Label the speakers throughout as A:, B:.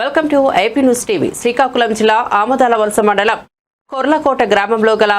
A: Welcome to AP news TV Srikakulam జిల్లా ఆమదాల వలస మండలం కొర్లకోట గ్రామంలో గల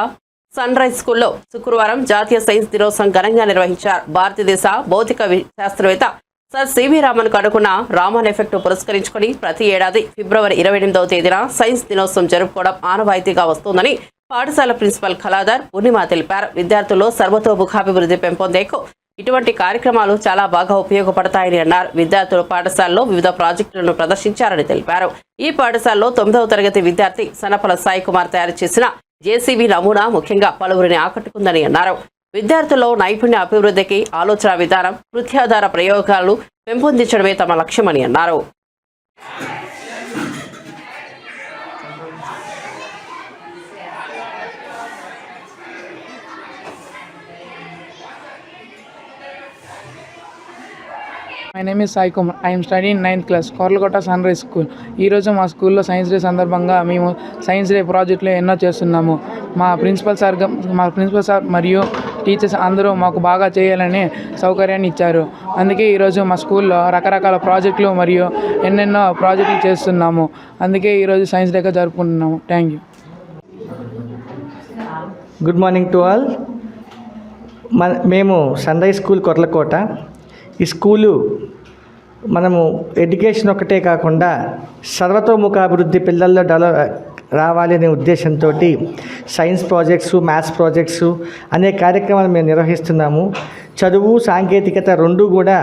A: సన్ రైజ్ స్కూల్లో శుక్రవారం జాతీయ సైన్స్ దినోత్సవం ఘనంగా నిర్వహించారు. భారతదేశ భౌతిక శాస్త్రవేత్త సర్ సివి రామన్ కనుగొన్న రామన్ ఎఫెక్ట్ పురస్కరించుకొని ప్రతి ఏడాది ఫిబ్రవరి ఇరవై ఎనిమిదవ తేదీన సైన్స్ దినోత్సవం జరుపుకోవడం ఆనవాయితీగా వస్తోందని పాఠశాల ప్రిన్సిపల్ కళాధర్ పూర్ణిమ తెలిపారు. విద్యార్థుల్లో సర్వతోముఖాభివృద్ధి పెంపొందేకు ఇటువంటి కార్యక్రమాలు చాలా బాగా ఉపయోగపడతాయని అన్నారు. విద్యార్థులు పాఠశాలలో వివిధ ప్రాజెక్టులను ప్రదర్శించారని తెలిపారు. ఈ పాఠశాలలో తొమ్మిదవ తరగతి విద్యార్థి సనపల సాయి కుమార్ తయారు చేసిన జేసీబీ నమూనా ముఖ్యంగా పలువురిని ఆకట్టుకుందని అన్నారు. విద్యార్థుల్లో నైపుణ్య అభివృద్ధికి ఆలోచన విధానం కృత్యాధార ప్రయోగాలు పెంపొందించడమే తమ లక్ష్యమని అన్నారు.
B: My name is Sai Kumar I'm study in ninth class Korlakota sunrise school ఈరోజు మా స్కూల్లో సైన్స్ డే సందర్భంగా మేము సైన్స్ డే ప్రాజెక్టులు ఎన్నో చేస్తున్నాము. మా ప్రిన్సిపల్ సార్ మా ప్రిన్సిపల్ సార్ మరియు టీచర్స్ అందరూ మాకు బాగా చేయాలని సౌకర్యాన్ని ఇచ్చారు. అందుకే ఈరోజు మా స్కూల్లో రకరకాల ప్రాజెక్టులు మరియు ఎన్నెన్నో ప్రాజెక్టులు చేస్తున్నాము. అందుకే ఈరోజు సైన్స్ డేగా జరుపుకుంటున్నాము. Thank you
C: good morning to all మన మేము సన్ రైజ్ స్కూల్ కొర్లకోట ఈ స్కూలు మనము ఎడ్యుకేషన్ ఒకటే కాకుండా సర్వతోముఖాభివృద్ధి పిల్లల్లో డెవలప్ రావాలి అనే ఉద్దేశంతో సైన్స్ ప్రాజెక్ట్స్ మ్యాథ్స్ ప్రాజెక్ట్స్ అనే కార్యక్రమాలు మేము నిర్వహిస్తున్నాము. చదువు సాంకేతికత రెండు కూడా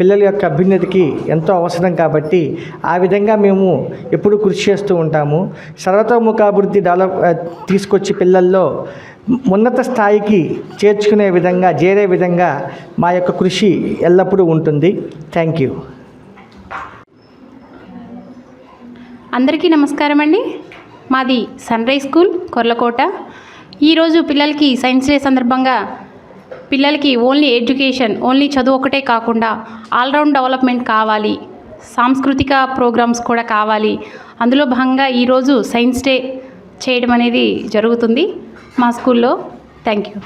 C: పిల్లల యొక్క అభ్యున్నతికి ఎంతో అవసరం కాబట్టి ఆ విధంగా మేము ఎప్పుడు కృషి చేస్తూ ఉంటాము. సర్వతోముఖాభివృద్ధి డెవలప్ తీసుకొచ్చి పిల్లల్లో ఉన్నత స్థాయికి చేర్చుకునే విధంగా చేరే విధంగా మా యొక్క కృషి ఎల్లప్పుడూ ఉంటుంది. థ్యాంక్ యూ
D: అందరికీ నమస్కారం అండి మాది సన్ రైజ్ స్కూల్ కొర్లకోట. ఈరోజు పిల్లలకి సైన్స్ డే సందర్భంగా పిల్లలకి ఓన్లీ ఎడ్యుకేషన్ ఓన్లీ చదువు ఒకటే కాకుండా ఆల్రౌండ్ డెవలప్మెంట్ కావాలి. సాంస్కృతిక ప్రోగ్రామ్స్ కూడా కావాలి. అందులో భాగంగా ఈరోజు సైన్స్ డే చేయడం అనేది జరుగుతుంది మా స్కూల్లో. Thank you.